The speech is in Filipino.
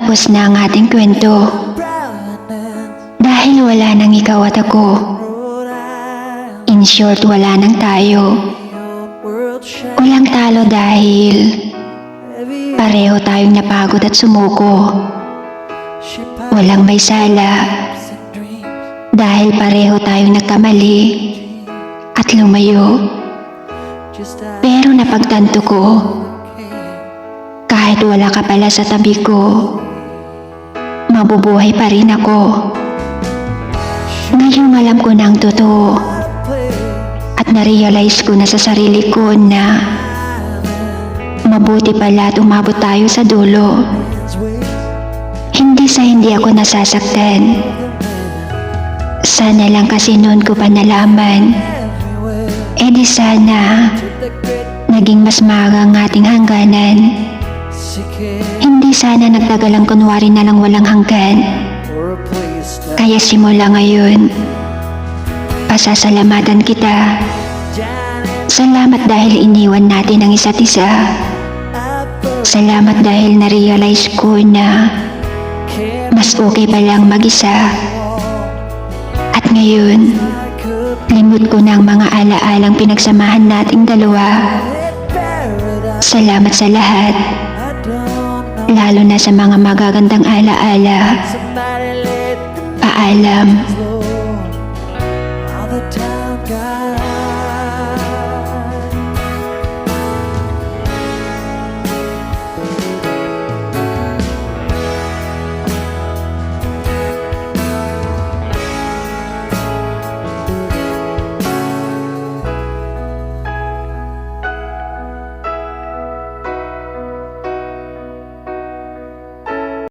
Tapos na ang ating kwento. Dahil wala nang ikaw at ako. In short, wala nang tayo. Walang talo dahil pareho tayong napagod at sumuko. Walang may sala dahil pareho tayong nagkamali at lumayo. Pero napagtanto ko, kahit wala ka pala sa tabi ko, mabubuhay pa rin ako. Ngayong alam ko na ang totoo at na-realize ko na sa sarili ko na mabuti pala at umabot tayo sa dulo. Hindi sa hindi ako nasasaktan. Sana lang kasi noon ko pa nalaman. E di sana naging mas maaga ang ating hangganan. Hindi sana nagtagal ang kunwari na lang walang hanggan. Kaya simula ngayon, pasasalamatan kita. Salamat dahil iniwan natin ang isa't isa. Salamat dahil na-realize ko na mas okay pa lang mag-isa. At ngayon, limot ko na ang mga alaalang pinagsamahan nating dalawa. Salamat sa lahat, lalo na sa mga magagandang alaala. Paalam.